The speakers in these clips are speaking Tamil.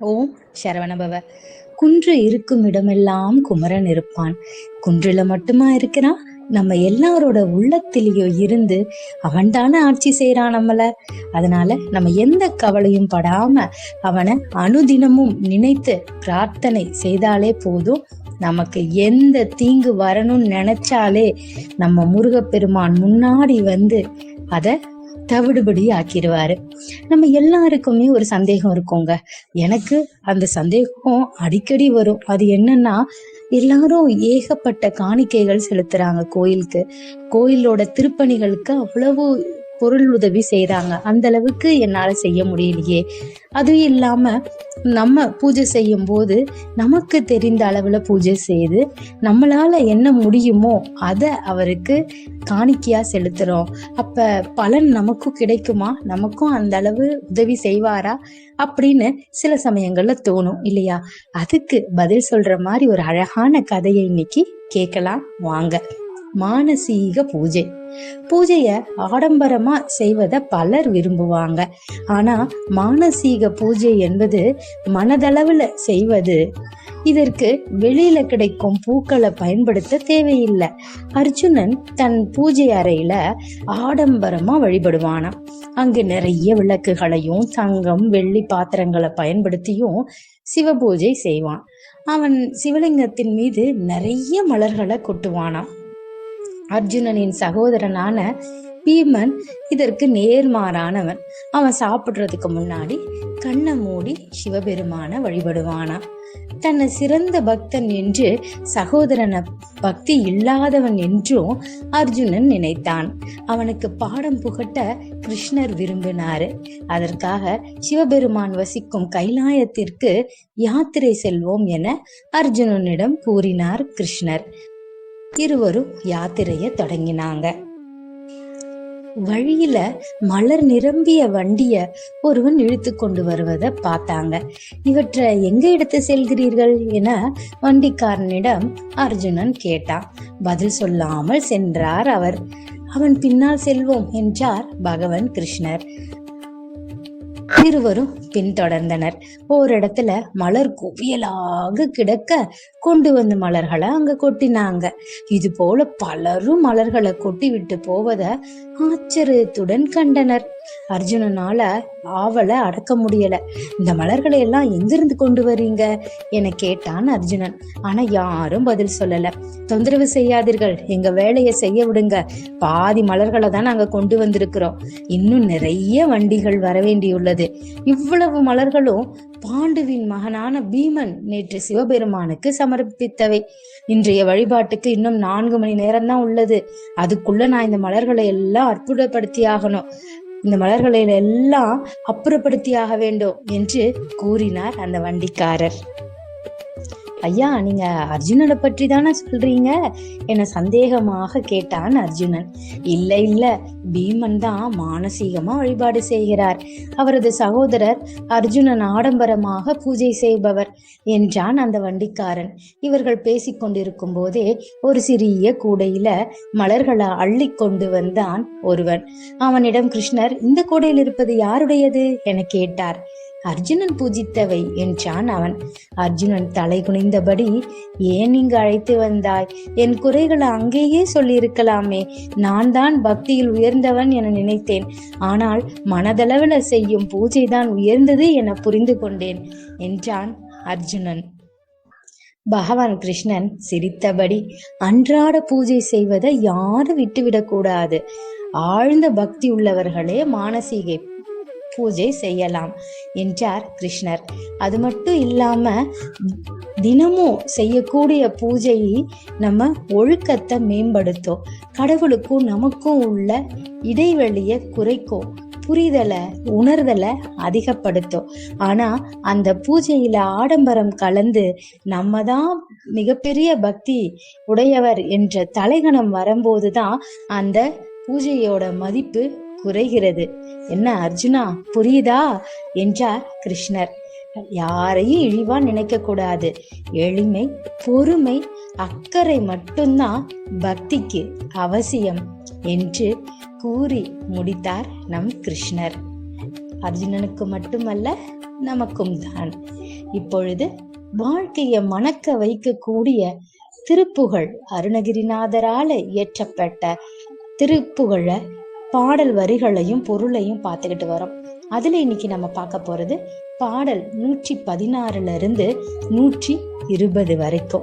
ஓம் சரவணபவ. குன்று இருக்கும் இடமெல்லாம் குமரன் இருப்பான். குன்றுல மட்டுமா இருக்கிறான் நம்ம எல்லாரோட உள்ளத்திலேயும் இருந்து அவன்தானே ஆட்சி செய்யறான் நம்மள. அதனால நம்ம எந்த கவலையும் படாம அவனை அனுதினமும் நினைத்து பிரார்த்தனை செய்தாலே போதும். நமக்கு எந்த தீங்கு வரணும்னு நினைச்சாலே நம்ம முருகப்பெருமான் முன்னாடி வந்து அதை தவிடுபடி ஆக்கிடுவாரு. நம்ம எல்லாருக்குமே ஒரு சந்தேகம் இருக்குங்க. எனக்கு அந்த சந்தேகம் அடிக்கடி வரும். அது என்னன்னா எல்லாரும் ஏகப்பட்ட காணிக்கைகள் செலுத்துறாங்க கோயிலுக்கு. கோயிலோட திருப்பணிகளுக்கு அவ்வளவு பொருள் உதவி செய்கிறாங்க அந்த அளவுக்கு என்னால் செய்ய முடியலையே. அதுவும் இல்லாமல் நம்ம பூஜை செய்யும் போது நமக்கு தெரிந்த அளவில் பூஜை செய்து நம்மளால் என்ன முடியுமோ அதை அவருக்கு காணிக்கையாக செலுத்துகிறோம் அப்போ பலன் நமக்கும் கிடைக்குமா? நமக்கும் அந்த அளவு உதவி செய்வாரா? அப்படின்னு சில சமயங்களில் தோணும் இல்லையா? அதுக்கு பதில் சொல்கிற மாதிரி ஒரு அழகான கதையை இன்னைக்கு கேட்கலாம். வாங்க. மானசீக பூஜை. பூஜைய ஆடம்பரமா செய்வத பலர் விரும்புவாங்க. ஆனா மானசீக பூஜை என்பது மனதளவுல செய்வது. இதற்கு வெளியில கிடைக்கும் பூக்களை பயன்படுத்த தேவையில்லை. அர்ஜுனன் தன் பூஜை அறையில ஆடம்பரமா வழிபடுவானாம். அங்கு நிறைய விளக்குகளையும் தங்கம் வெள்ளி பாத்திரங்களை பயன்படுத்தியும் சிவபூஜை செய்வான். அவன் சிவலிங்கத்தின் மீது நிறைய மலர்களை கொட்டுவானாம். அர்ஜுனனின் சகோதரனான பீமன் இதற்கு நேர்மாறானவன். அவன் சாப்பிடுறதுக்கு முன்னாடி கண்ணை மூடி சிவபெருமான வழிபடுவானான் தன்னை சிறந்த பக்தன் என்று சகோதரனை பக்தி இல்லாதவன் என்றும் அர்ஜுனன் நினைத்தான். அவனுக்கு பாடம் புகட்ட கிருஷ்ணர் விரும்பினாரு. அதற்காக சிவபெருமான் வசிக்கும் கைலாயத்திற்கு யாத்திரை செல்வோம் என அர்ஜுனனிடம் கூறினார் கிருஷ்ணர். இருவரும் யாத்திரைய தொடங்கினாங்க. வழியில மலர் நிரம்பிய வண்டிய ஒருவன் இழுத்து கொண்டு வருவதை பார்த்தாங்க. இவற்றை எங்க எடுத்து செல்கிறீர்கள் என வண்டிக்காரனிடம் அர்ஜுனன் கேட்டான். பதில் சொல்லாமல் சென்றார் அவர். அவன் பின்னால் செல்வோம் என்றார் பகவான் கிருஷ்ணர். இருவரும் பின்தொடர்ந்தனர். ஓரிடத்துல மலர் குவியலாக கிடக்க கொண்டு வந்த மலர்களை அங்க கொட்டினாங்க. இது போல பலரும் மலர்களை கொட்டி விட்டு போவத ஆச்சரியத்துடன் கண்டனர். அர்ஜுனனால ஆவலை அடக்க முடியல. இந்த மலர்களை எல்லாம் எங்கிருந்து கொண்டு வரீங்க? என கேட்டான் அர்ஜுனன். ஆனா யாரும் பதில் சொல்லல. தொந்தரவு செய்யாதீர்கள். எங்க வேலையை செய்ய விடுங்க. பாதி மலர்களை தான் நாங்க கொண்டு வந்திருக்கிறோம். இன்னும் நிறைய வண்டிகள் வர வேண்டியுள்ளது. இவ்வளவு மலர்களும் பாண்டுவின் மகனான பீமன் நேற்று சிவபெருமானுக்கு சமர்ப்பித்தவை. இன்றைய வழிபாட்டுக்கு இன்னும் நான்கு மணி நேரம் தான் உள்ளது. அதுக்குள்ள நான் இந்த மலர்களை எல்லாம் அற்புதப்படுத்தி ஆகணும் இந்த மலர்களை எல்லாம் அப்புறப்படுத்தியாக வேண்டும் என்று கூறினார் அந்த வண்டிக்காரர். ஐயா நீங்க அர்ஜுனனை பற்றி தானே சொல்றீங்க? என சந்தேகமாக கேட்டான் அர்ஜுனன். இல்ல இல்ல. பீமன் தான் மானசீகமா வழிபாடு செய்கிறார். அவரது சகோதரர் அர்ஜுனன் ஆடம்பரமாக பூஜை செய்பவர் என்றான் அந்த வண்டிக்காரன். இவர்கள் பேசிக்கொண்டிருக்கும் போதே ஒரு சிறிய கூடையில மலர்களை அள்ளி கொண்டு வந்தான் ஒருவன். அவனிடம் கிருஷ்ணர் இந்த கூடையில் இருப்பது யாருடையது? என கேட்டார். அர்ஜுனன் பூஜித்தவை என்றான் அவன். அர்ஜுனன் தலை குனிந்தபடி ஏன் இங்கு அழைத்து வந்தாய்? என் குறைகளை அங்கேயே சொல்லியிருக்கலாமே. நான் தான் பக்தியில் உயர்ந்தவன் என நினைத்தேன். ஆனால் மனதளவில் செய்யும் பூஜைதான் உயர்ந்தது என புரிந்து கொண்டேன் என்றான் அர்ஜுனன். பகவான் கிருஷ்ணன் சிரித்தபடி அன்றாட பூஜை செய்வதை யாரும் விட்டுவிடக்கூடாது. ஆழ்ந்த பக்தி உள்ளவர்களே மானசீகை பூஜை செய்யலாம் என்றார் கிருஷ்ணர். அது மட்டும் இல்லாம தினமும் செய்யக்கூடிய பூஜை நம்ம ஒழுக்கத்தை மேம்படுத்தும். கடவுளுக்கும் நமக்கும் உள்ள இடைவெளியை குறைக்கும் புரிதலை உணர்தலை அதிகப்படுத்தும். ஆனா அந்த பூஜையில ஆடம்பரம் கலந்து நம்ம தான் மிகப்பெரிய பக்தி உடையவர் என்ற தலைகணம் வரும்போதுதான் அந்த பூஜையோட மதிப்பு குறைகிறது. என்ன அர்ஜுனா புரியுதா? என்றார் கிருஷ்ணர். யாரையும் இழிவா நினைக்க கூடாது எளிமை பொறுமை அக்கறை மட்டும்தான் பக்திக்கு அவசியம் என்று கூறி முடித்தார் நம் கிருஷ்ணர். அர்ஜுனனுக்கு மட்டுமல்ல நமக்கும் தான். இப்பொழுது வாழ்க்கையை மணக்க வைக்கக்கூடிய திருப்புகழ் அருணகிரிநாதரால இயற்றப்பட்ட திருப்புகழ பாடல் வரிகளையும் பொருளையும் பார்த்துக்கிட்டு வரோம். அதுல இன்னைக்கு நம்ம பார்க்க போறது பாடல் நூற்றி பதினாறுல இருந்து நூற்றி இருபது வரைக்கும்.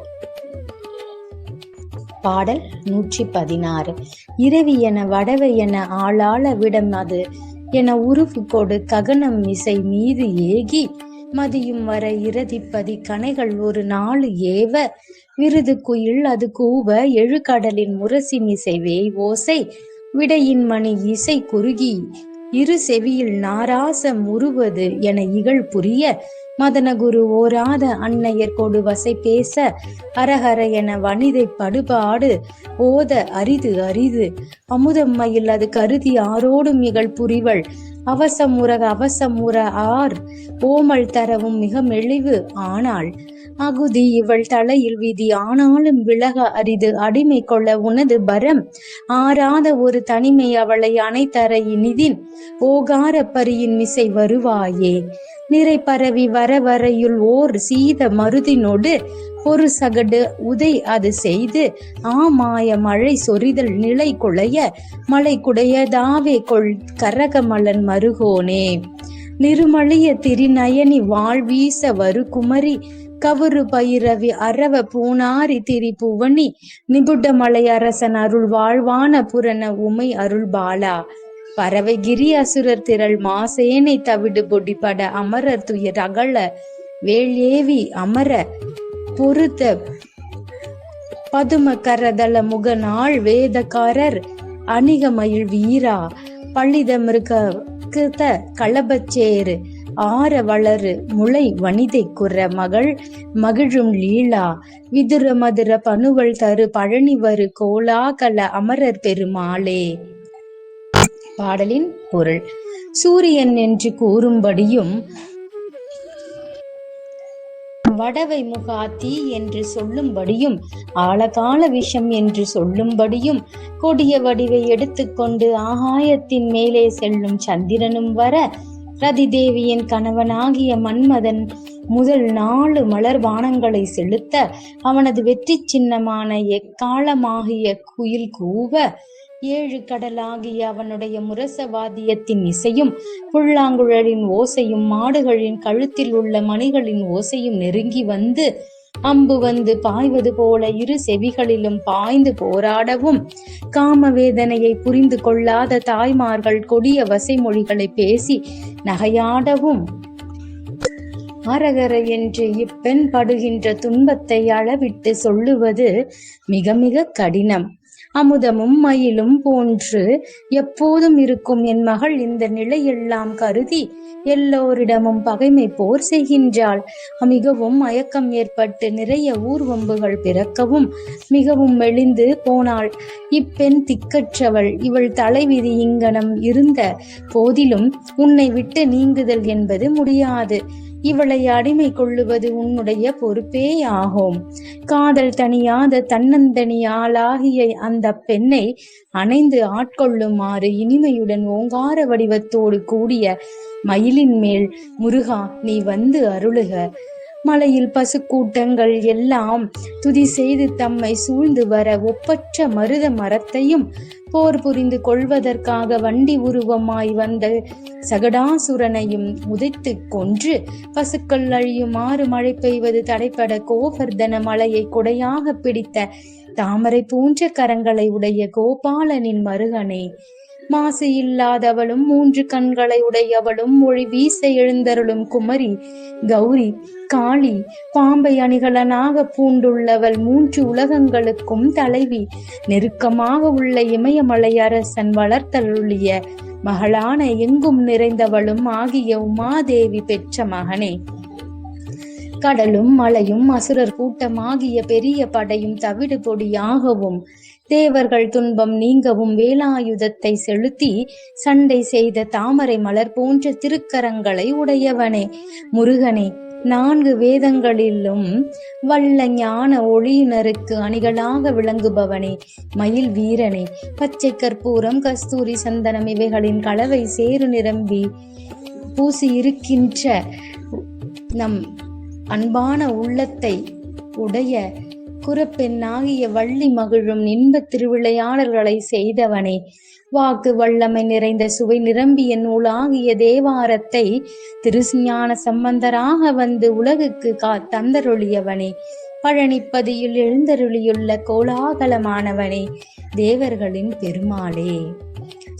பாடல் நூற்றி பதினாறு இரவி என வடவை என ஆளாள விடம் அது. என உருவு கொடு ககனம் இசை மீது ஏகி. மதியும் வர இறுதிப்பதி கனைகள் ஒரு நாள் ஏவ. விருது குயில் அது கூவ. எழுகடலின் முரசி மிசை வேய் ஓசை. விடையின் மணி இசை குறுகி இரு செவியில் நாராசம் உருவது என இகழ் புரிய மதனகுரு ஓராத அன்னையர் கொடு வசை பேச அரஹர என வனிதை படுபாடு ஓத அரிது அரிது. அமுதம்மையில் அது கருதி ஆரோடும் இகழ் புரிவள் அவசம் அவசமுற ஆர். ஓமல் தரவும் மிக மெளிவு ஆனால் அகுதி இவள் தலையில் விதி ஆனாலும் விலக அரிது அடிமை கொள்ள உனது பரம். ஆறாத ஒரு தனிமை அவளை அணைத்தர இனிதின் ஓகார பரியின் மிசை வருவாயே. நிறை பரவி வர வரையுள் ஓர் சீத மருதினோடு ஒரு சகடு உதை அது செய்து ஆமாய மழை சொரிதல் நிலை குலைய மலை குடைய தாவே கொள் கரகமலன் மருகோனே. நிருமழிய திரிநயனி வாழ்வீச வரு குமரி கவுரு பயிரவி அரவ பூனாரி திரி புவனி நிபுடமலை அரசன் அருள் வாழ்வான புரண உமை அருள் பாலா. பறவை கிரி அசுரர் திரள் மாசேனை தவிடு பொடிபட அமரர் துயர் அகல ஏவி அமர பொருத்த பதும கரதள முகநாள் வேதக்காரர் அணிகமயில் வீரா பள்ளிதமிருக கிருத களபச்சேரு ஆர வளரு முளை வனிதை குற மகள் மகிழும் லீலா விதுர மதுர பனுவல் தரு பழனி வரு கோலாகல அமரர் பெருமாளே. பாடலின் பொருள். சூரியன் என்று கூறும்படியும் வடவை முகாத்தி என்று சொல்லும்படியும் ஆழகால விஷம் என்று சொல்லும்படியும் கொடிய வடிவை எடுத்துக்கொண்டு ஆகாயத்தின் மேலே செல்லும் சந்திரனும் வர ரதிதேவியின் கணவனாகிய மன்மதன் முதல் நாலு மலர் வானங்களை செலுத்த அவனது வெற்றி சின்னமான எக்காலமாகிய குயில் கூவ ஏழு கடலாகிய அவனுடைய முரசவாதியத்தின் இசையும் புல்லாங்குழலின் ஓசையும் மாடுகளின் கழுத்தில் உள்ள மணிகளின் ஓசையும் நெருங்கி வந்து அம்பு வந்து பாய்வது போல இரு செவிகளிலும் பாய்ந்து போராடவும் காம வேதனையை புரிந்து கொள்ளாத தாய்மார்கள் கொடிய வசைமொழிகளை பேசி நகையாடவும். அரகர என்று இப்பெண் படுகின்ற துன்பத்தை அளவிட்டு சொல்லுவது மிக மிக கடினம். அமுதமும் மயிலும் போன்று எப்போதும் இருக்கும் என் மகள் இந்த நிலையெல்லாம் கருதி எல்லோரிடமும் பகைமை போர் செய்கின்றாள். மிகவும் மயக்கம் ஏற்பட்டு நிறைய ஊர்வம்புகள் பிறக்கவும் மிகவும் மெலிந்து போனாள். இப்பெண் திக்கற்றவள் இவள் தலைவிதி இங்கனம் இருந்த போதிலும் உன்னை விட்டு நீங்குதல் என்பது முடியாது. இவளை அடிமை கொள்ளுவது உன்னுடைய பொறுப்பே ஆகும் காதல் தனியாத தன்னந்தனியாளாகிய அந்த பெண்ணை அணைந்து ஆட்கொள்ளுமாறு இனிமையுடன் ஓங்கார வடிவத்தோடு கூடிய மயிலின் மேல் முருகா நீ வந்து அருளுக. மலையில் பசுக்கூட்டங்கள் எல்லாம் துதி செய்து தம்மை சூழ்ந்து வர ஒப்பற்ற மருத மரத்தையும் போர் புரிந்து கொள்வதற்காக வண்டி உருவமாய் வந்த சகடாசுரனையும் உதைத்து கொன்று பசுக்கள் அழியுமாறு மழை பெய்வது தடைப்பட கோவர்தன மலையை கொடையாக பிடித்த தாமரை போன்ற கரங்களை உடைய கோபாலனின் மருகனே மாசு இல்லாதவளும் மூன்று கண்களை உடையவளும் மொழி வீச எழுந்தருளும் குமரி. கௌரி காளி பாம்பை அணிகலனாக பூண்டுள்ளவள் மூன்று உலகங்களுக்கும் தலைவி. நெருக்கமாக உள்ள இமயமலை அரசன் வளர்த்தருளிய மகளான எங்கும் நிறைந்தவளும் ஆகிய உமாதேவி பெற்ற மகனே. கடலும் மலையும் அசுரர் கூட்டமாகிய பெரிய படையும் தவிடு பொடியாகவும் தேவர்கள் துன்பம் நீங்கவும் வேலாயுதத்தை செலுத்தி சண்டை செய்த தாமரை மலர் போன்ற திருக்கரங்களை உடையவனே. முருகனே நான்கு வேதங்களிலும் வல்ல ஞான ஒளியினருக்கு அணிகளாக விளங்குபவனே. மயில் வீரனே பச்சை கற்பூரம் கஸ்தூரி சந்தனம் இவைகளின் கலவை சேறு நிரம்பி பூசி இருக்கின்ற நம் அன்பான உள்ளத்தை உடைய குரப்பெண்ணாகிய வள்ளி மகிழும் இன்பத் திருவிளையாடல்களை செய்தவனே. வாக்கு வல்லமை நிறைந்த சுவை நிரம்பிய நூலாகிய தேவாரத்தை திருஞான சம்பந்தராக வந்து உலகுக்கு கா தந்தருளியவனே. பழனிப்பதியில் எழுந்தருளியுள்ள கோலாகலமானவனே. தேவர்களின் பெருமாளே.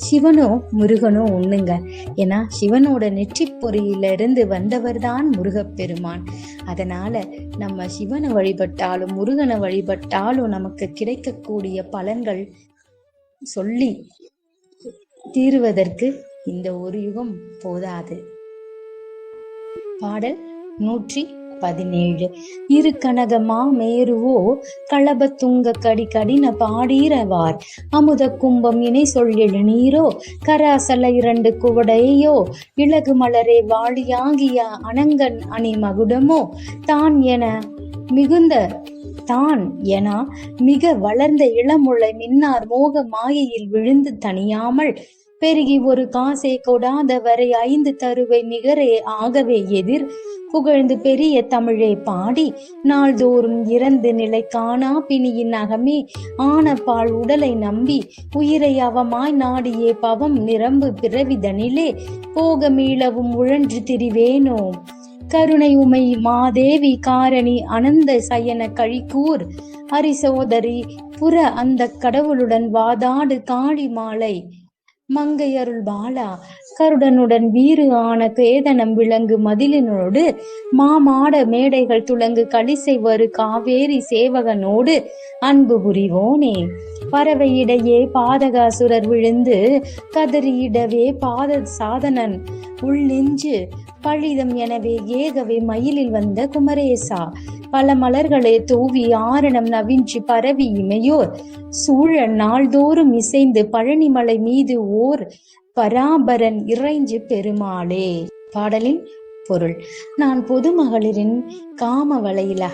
சிவனோ முருகனோ ஒண்ணுங்க ஏன்னா சிவனோட நெற்றிப்பொறியிலிருந்து வந்தவர்தான் முருகப்பெருமான். அதனால நம்ம சிவனை வழிபட்டாலும் முருகனை வழிபட்டாலும் நமக்கு கிடைக்கக்கூடிய பலன்கள் சொல்லி தீருவதற்கு இந்த ஒரு யுகம் போதாது. பாடல் நூற்றி பதினேழு. இரு கனகமா மேருவோ களபத்துங்க கடி கடின பாடீரவார். அமுத கும்பம் இணை சொல் எழுநீரோ கராசல இரண்டு குவடையோ இலகு மலரே வாழியாகிய அனங்கன் அணி மகுடமோ தான் என மிகுந்த தான் என மிக வளர்ந்த இளமுளை மின்னார் மோக மாயையில் விழுந்து தணியாமல் பெருகி ஒரு காசை கொடாத வரை ஐந்து தருவை நிகரே ஆகவே எதிர். புகழ்ந்து பெரிய தமிழை பாடி நாள்தோறும் இறந்து நிலை காணா பிணியின் அகமே. ஆன பால் உடலை நம்பி உயிரை அவமாய் நாடியே பவம் நிரம்பு பிறவிதனிலே. போக மீளவும் உழன்று திரிவேனோ? கருணை உமை மாதேவி காரணி அனந்த சயன கழிக்கூர் அரிசோதரி புற அந்த கடவுளுடன் வாதாடு காளி மாலை. மங்கையருள் பாலா கருடனுடன் வீறு ஆன கேதனம் விளங்கு மதிலினோடு மாமாட மேடைகள் துளங்கு கலிசை வரு காவேரி சேவகனோடு அன்பு புரிவோனே. பறவையிடையே பாதகாசுரர் விழுந்து கதறியிடவே பாத சாதனன் உள் நெஞ்சு பழிதம் எனவே ஏகவே மயிலில் வந்த குமரேசா. பல மலர்களே தூவி ஆரணம் நவின்றி பரவி இமையோர். சூழ நாள்தோறும் இசைந்து பழனிமலை மீது ஓர் பராபரன் இறைஞ்சு பெருமாளே. பாடலின் பொருள். நான் பொதுமகளிரின் காம வலையில்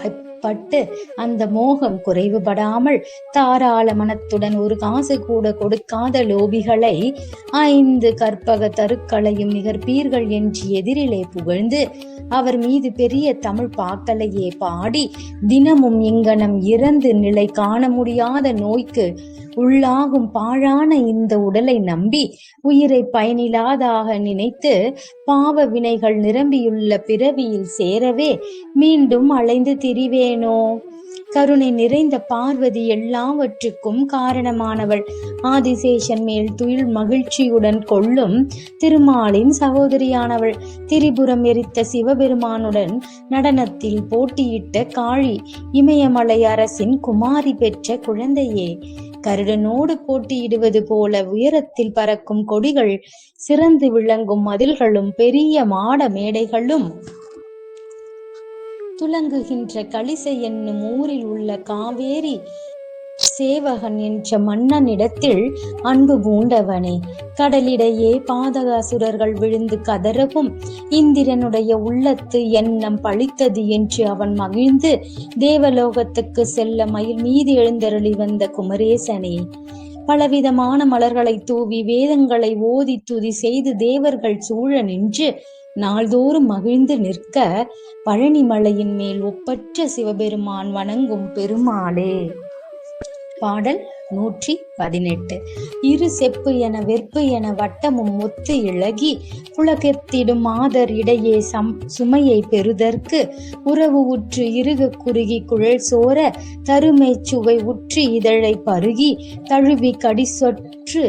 பட்டு அந்த மோகம் குறைவுபடாமல் தாராள மனத்துடன் ஒரு காசு கூட கொடுக்காத லோபிகளை ஐந்து கற்பக தருக்களையும் நிகர்ப்பீர்கள் என்று எதிரிலே புகழ்ந்து அவர் மீது பெரிய தமிழ் பாக்கலையே பாடி தினமும் இங்கனம் இறந்து நிலை காண முடியாத நோய்க்கு உள்ளாகும் பாழான இந்த உடலை நம்பி உயிரை பயனில்லாதாக நினைத்து பாவ வினைகள் நிரம்பியுள்ள பிறவியில் சேரவே மீண்டும் அலைந்து திரிவேனோ? கருணை நிறைந்த பார்வதி எல்லாவற்றுக்கும் காரணமானவள். ஆதிசேஷன் மேல் துயில் மகிழ்ச்சியுடன் கொள்ளும் திருமாலின் சகோதரியானவள். திரிபுரம் எரித்த சிவபெருமானுடன் நடனத்தில் போட்டியிட்ட காளி இமயமலை அரசின் குமாரி பெற்ற குழந்தையே. கருடனோடு போட்டியிடுவது போல உயரத்தில் பறக்கும் கொடிகள் சிறந்து விளங்கும் மதில்களும் பெரிய மாட மேடைகளும் துலங்குகின்ற கலிசை என்னும் ஊரில் உள்ள காவேரி சேவகன் என்ற மன்னனிடத்தில் அன்பு பூண்டவனே. கடலிடையே பாதகாசுரர்கள் விழுந்து கதறவும் இந்திரனுடைய உள்ளத்து எண்ணம் பழித்தது என்று அவன் மகிழ்ந்து தேவலோகத்துக்கு செல்ல மயில் மீது எழுந்தருளி வந்த குமரேசனே. பலவிதமான மலர்களை தூவி வேதங்களை ஓதி துதி செய்து தேவர்கள் சூழ நின்று நாள்தோறும் மகிழ்ந்து நிற்க பழனிமலையின் மேல் ஒப்பற்ற சிவபெருமான் வணங்கும் பெருமாளே. பாடல் நூற்றி பதினெட்டு. இரு செப்பு என வெற்பு என வட்டமும் ஒத்து இழகி புலகத்திடும் மாதர் இடையே சம் சுமையை பெறுதற்கு உறவு உற்று இறுக குறுகி குழல் சோர தருமை சுவை உற்று இதழை பருகி தழுவி கடிசொற்று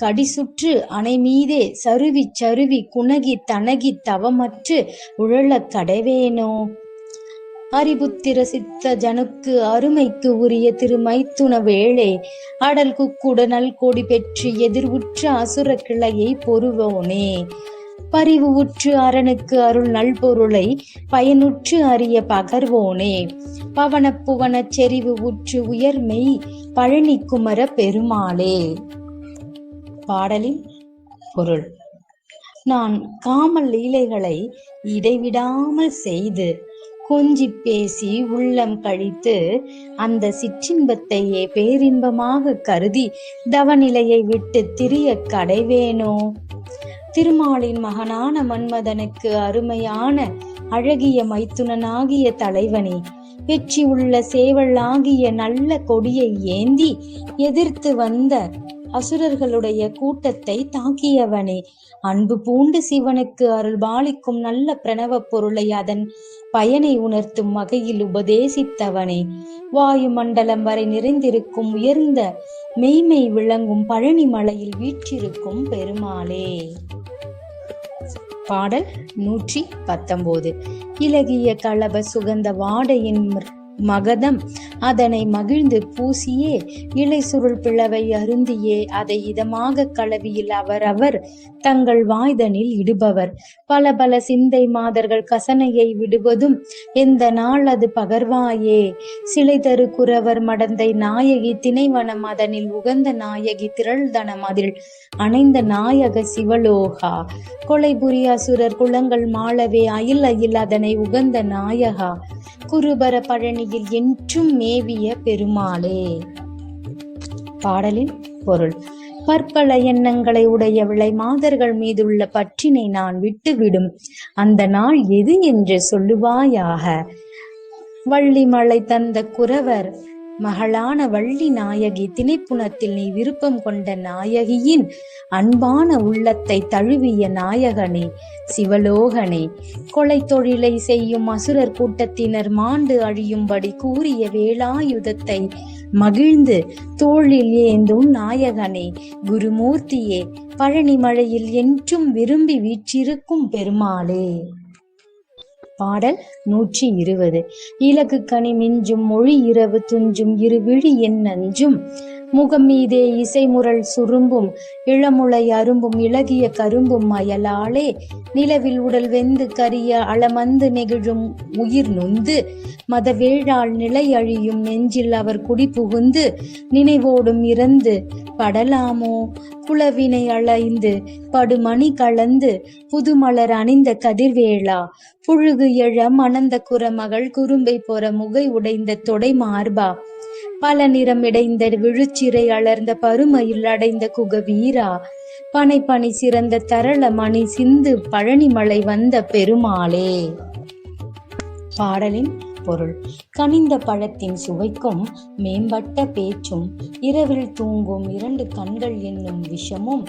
கடிசுற்று அணை மீதே சருவி சருவி குணகி தனகி தவமற்று உழலக் கடவேனோ? அறிபுத்திர சித்த ஜனுக்கு அருமைக்கு உரிய திருமைத்துண வேளே அடல் குக்குட நல்கோடி பெற்று எதிர்வுற்ற அசுர கிளையை பொறுவோனே பரிவு உற்று அரணுக்கு அருள் நல்பொருளை பயனுற்று அறிய பகர்வோனே? பவன புவன செறிவு உற்று உயர்மை பழனி குமர பெருமாளே. பாடலின் பொருள். நான் காமல் லீலைகளை இடைவிடாமல் செய்து கொஞ்சி பேசி உள்ளம் கழித்து அந்த சிற்றின்பத்தையே பேரின்பமாக கருதி தவநிலையை விட்டு திரிய கடைவேனோ? திருமாலின் மகனான மன்மதனுக்கு அருமையான அழகிய மைத்துனனாகிய தலைவனே வெற்றி உள்ள சேவலாகிய நல்ல கொடியை ஏந்தி எதிர்த்து வந்த அசுரர்களுடைய கூட்டத்தை தாக்கியவனே. அன்பு பூண்டு சிவனுக்கு அருள் பாலிக்கும் நல்ல பிரணவ பொருளை அதன் பயனை உணர்த்தும் வகையில் உபதேசித்தவனே. வாயு மண்டலம் வரை நிறைந்திருக்கும் உயர்ந்த மெய்மை விளங்கும் பழனி மலையில் வீற்றிருக்கும் பெருமாளே. பாடல் நூற்றி பத்தொன்பது இலகிய களப சுகந்த வாடையின் மகதம். அதனை மகிழ்ந்து பூசியே இலை சுருள் பிளவை அருந்தியே அதை இதமாக கலவியில் அவரவர் தங்கள் வாய்தனில் இடுபவர். பல பல சிந்தை மாதர்கள் கசனையை விடுவதும் எந்த நாள் அது பகர்வாயே? சிலை தரு குறவர் மடந்தை நாயகி திணைவனம் அதனில் உகந்த நாயகி திரள்தனம் அதில் அணைந்த நாயக சிவலோகா கொலை புரியாசுரர் குளங்கள் மாளவே அயில் அயில் அதனை உகந்த நாயகா. குருபர பழனியில் என்றும் மேவிய பெருமாளே. பாடலின் பொருள் பற்பல எண்ணங்களை உடைய விளை மாதர்கள் மீதுள்ள பற்றினை நான் விட்டுவிடும். அந்த நாள் எது என்று சொல்லுவாயாக? வள்ளிமலை தந்த குறவர் மகளான வள்ளி நாயகி திணைப்புணத்தில் நீ விருப்பம் கொண்ட நாயகியின் அன்பான உள்ளத்தை தழுவிய நாயகனே சிவலோகனே. கொலை தொழிலை செய்யும் அசுரர் கூட்டத்தினர் மாண்டு அழியும்படி கூறிய வேலாயுதத்தை மகிழ்ந்து தோளில் ஏந்தும் நாயகனே குருமூர்த்தியே பழனி மழையில் என்றும் விரும்பி வீற்றிருக்கும் பெருமாளே. பாடல் நூற்றி இருபது. இலக்கு கனி மிஞ்சும் மொழி இரவு துஞ்சும் இரு விழி என் நஞ்சும். முகம் மீதே இசைமுரல் சுரும்பும் இளமுளை அரும்பும் இலகிய கரும்பும் மயலாளே நிலவில் உடல் வெந்து கரிய அளமந்து நெகிழும் உயிர் நொந்து. மதவேழாள் நிலை அழியும் நெஞ்சில் அவர் குடி புகுந்து நினைவோடும் இறந்து படலாமோ? குளவினை அலைந்து படுமணி கலந்து புதுமலர் அணிந்த கதிர்வேளா. புழுகு எழ மணந்த குரமகள் குறும்பை போற முகை உடைந்த தொடை மார்பா. பல நிறம் இடைந்த விழுச்சிறை அலர்ந்த பருமையில் அடைந்த குக வீரா பனை பனி சிறந்த தரள மணி சிந்து பழனிமலை வந்த பெருமாளே. பாடலின் பொருள். கனிந்த பழத்தின் சுவைக்கும் மேம்பட்ட பேச்சும் இரவில் தூங்கும் இரண்டு கண்கள் என்னும் விஷமும்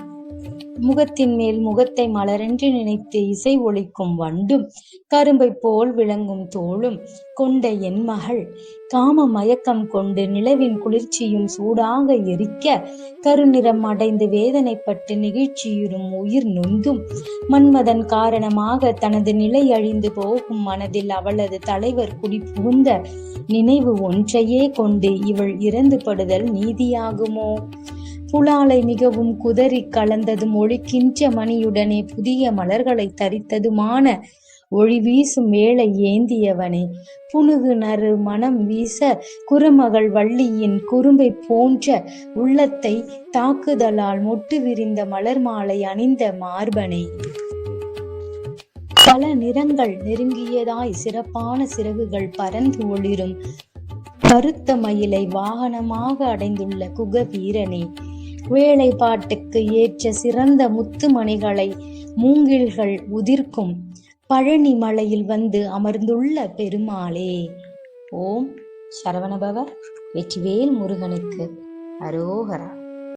முகத்தின் மேல் முகத்தை மலரென்று நினைத்து இசை ஒலிக்கும் வண்டும் கரும்பை போல் விளங்கும் தோளும் கொண்ட என் மகள். காம மயக்கம் கொண்டு நிலவின் குளிர்ச்சியும் சூடாக எரிக்க கருநிறம் அடைந்து வேதனைப்பட்டு நிகழ்ச்சியுறும் உயிர் நொந்தும். மன்மதன் காரணமாக தனது நிலை அழிந்து போகும் மனதில் அவளது தலைவர் குடி புகுந்த நினைவு ஒன்றையே கொண்டு இவள் இறந்து படுதல் நீதியாகுமோ? புலாலை மிகவும் குதறி கலந்ததும் ஒழிக்கின்ற மணியுடனே புதிய மலர்களை தரித்ததுமான ஒளி வீசும் வேளை ஏந்தியவனே. புனுகு நறு மனம் வீச குறுமகள் வள்ளியின் குறும்பை போன்ற உள்ளத்தை தாக்குதலால் மொட்டு விரிந்த மலர் மாலை அணிந்த மார்பனே. பல நிறங்கள் நெருங்கியதாய் சிறப்பான சிறகுகள் பறந்து ஒளிரும். கருத்த மயிலை வாகனமாக அடைந்துள்ள குக வீரனே வேலைப்பாட்டுக்கு ஏற்ற சிறந்த முத்துமணிகளை மூங்கில்கள் உதிர்க்கும் பழனி மலையில் வந்து அமர்ந்துள்ள பெருமாளே. ஓம் சரவணபவர் வெற்றிவேல் முருகனுக்கு அரோகரா.